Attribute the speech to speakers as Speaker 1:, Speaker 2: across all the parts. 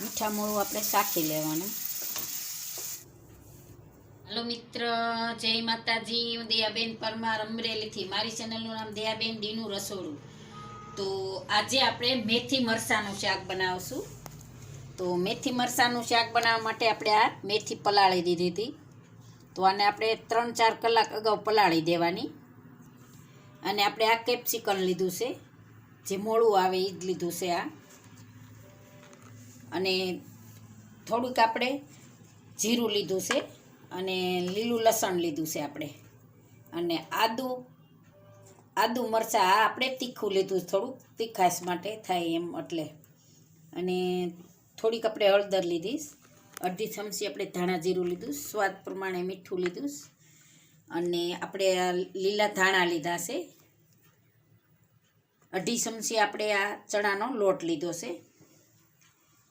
Speaker 1: મીઠા મોળું આપણે શાખી લેવાનું. હલો મિત્ર, જય માતાજી. હું દયાબેન પરમાર અમરેલીથી. મારી ચેનલનું નામ દયાબેન ડીનું રસોડું. તો આજે આપણે મેથી મરસાનું શાક બનાવશું. તો મેથી મરસાનું શાક બનાવવા માટે આપણે આ મેથી પલાળી દીધી હતી. તો આને આપણે ત્રણ ચાર કલાક અગાઉ પલાળી દેવાની. અને આપણે આ કેપ્સિકમ લીધું છે. જે મોળું આવે એ જ લીધું છે આ. અને થોડુંક આપણે જીરું લીધું છે અને લીલું લસણ લીધું છે આપણે. અને આદું આદું મરચાં, આ આપણે તીખું લીધું થોડુંક, તીખાશ માટે થાય એમ એટલે. અને થોડીક આપણે હળદર લીધી, અડધી ચમચી આપણે ધાણા જીરું લીધું, સ્વાદ પ્રમાણે મીઠું લીધું. અને આપણે લીલા ધાણા લીધા છે. અઢી ચમચી આપણે આ ચણાનો લોટ લીધો છે.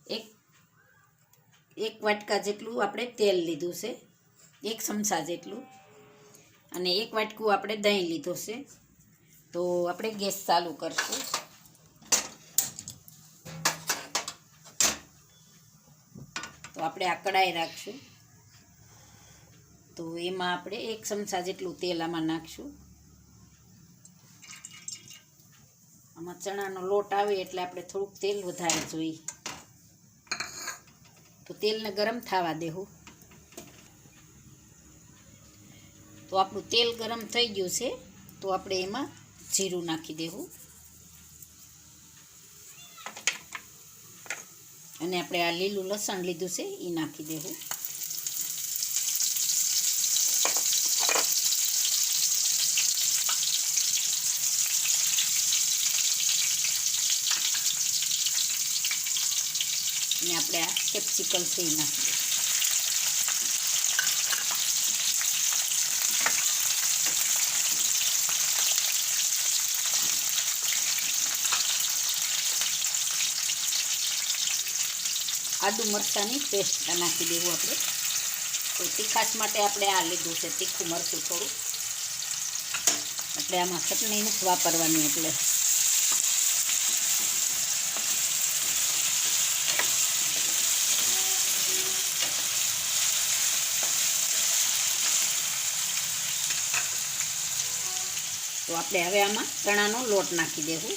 Speaker 1: એક એક વાટકા જેટલું આપણે તેલ લીધું છે, એક ચમચા જેટલું. અને એક વાટકું આપણે દહીં લીધું છે. તો આપણે ગેસ ચાલુ કરશું. તો આપણે આ કડાઈ રાખશું. તો એમાં આપણે એક ચમચા જેટલું તેલ આમાં નાખશું. આમાં ચણાનો લોટ આવે એટલે આપણે થોડુંક તેલ વધારે જોઈએ. તો તેલને ગરમ થવા દેવું તો આપણું તેલ ગરમ થઈ ગયું છે, તો આપણે એમાં જીરું નાખી દેવું અને આપણે આ લીલું લસણ લીધું છે એ નાખી દેવું આપણે આ કેપ્સિકલ છે એ નાખી આદુ મરચાંની પેસ્ટ નાખી દેવું આપણે. તો તીખાશ માટે આપણે આ લીધું છે, તીખું મરચું થોડું. એટલે આમાં ચટણી જ વાપરવાની એટલે તો આપણે હવે આમાં ચણાનો લોટ નાખી દેવું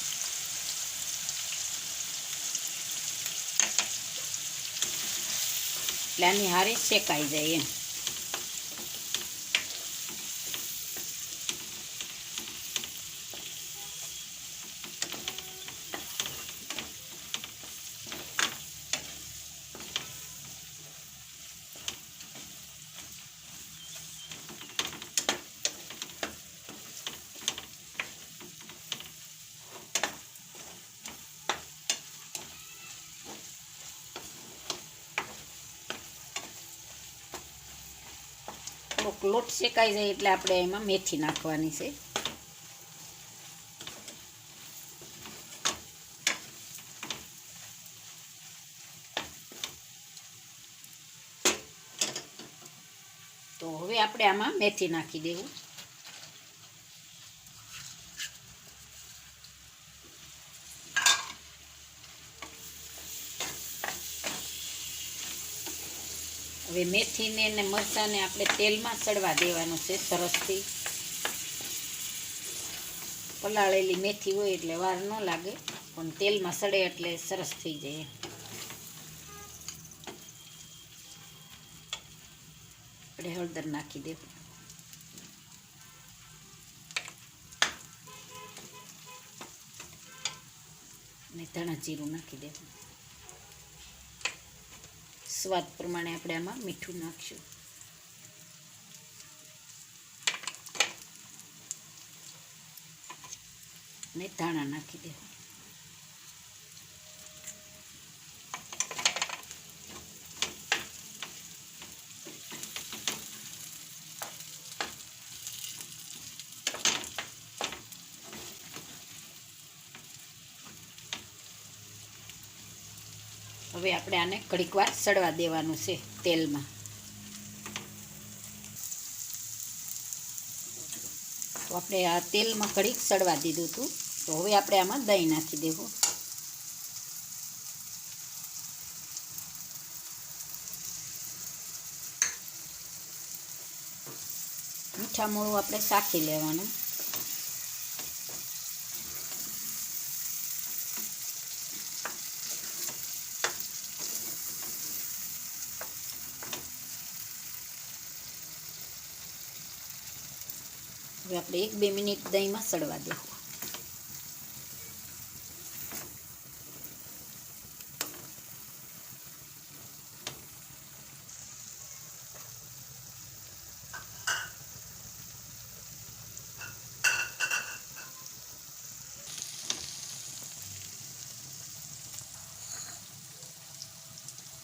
Speaker 1: એટલે આની હારે શેકાઈ જાય એમ. થોડોક લોટ શેકાઈ જાય એટલે આપણે એમાં મેથી નાખવાની છે. તો હવે આપણે આમાં મેથી નાખી દેવું. હવે મેથીને અને મરચાંને આપણે તેલમાં સડવા દેવાનું છે સરસથી. પલાળેલી મેથી હોય એટલે વાર ન લાગે, પણ તેલમાં સડે એટલે સરસ થઈ જાય. આપણે હળદર નાખી દેવું અને ધાણા જીરું નાખી દેવું સ્વાદ પ્રમાણે આપણે આમાં મીઠું નાખશું. અને ધાણા નાખી દેવા. હવે આપણે આને ઘડીક વાર સડવા દેવાનું છે તેલમાં. તો આપણે આ તેલમાં ઘડીક સડવા દીધું હતું. તો હવે આપણે આમાં દહીં નાખી દેવું. મીઠા મોળું આપણે સાખી લેવાનું. હવે આપણે એક બે મિનિટ દહીંમાં સડવા દે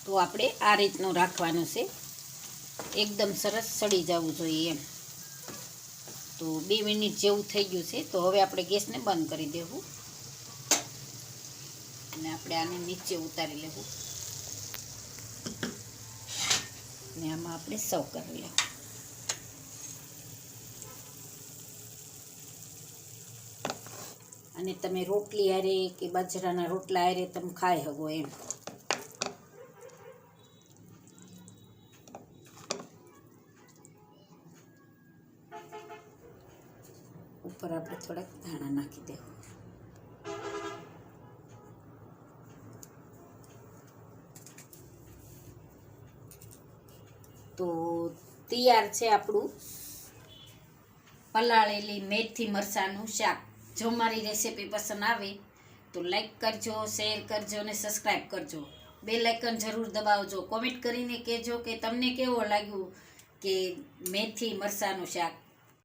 Speaker 1: તો આપણે આ રીતનું રાખવાનું છે. એકદમ સરસ સડી જવું જોઈએ એમ. તો બે મિનિટ જેવું થઈ ગયું છે. તો હવે આપણે ગેસને બંધ કરી દેવું. અને આપણે આને નીચે ઉતારી લેવું. ને આમાં આપણે સર્વ કરી લેવું. અને તમે રોટલી હારે કે બાજરાના રોટલા હારે તમે ખાઈ શકો એમ. ઉપર આપણે થોડાક ધાણા નાખી દેવું તો તૈયાર છે આપણું પલાળેલી મેથી મરચાનું શાક જો મારી રેસીપી પસંદ આવે તો લાઈક કરજો શેર કરજો અને સબસ્ક્રાઈબ કરજો બે લાઇકન જરૂર દબાવજો કોમેન્ટ કરીને કહેજો કે તમને કેવો લાગ્યું કે મેથી મરસાનું શાક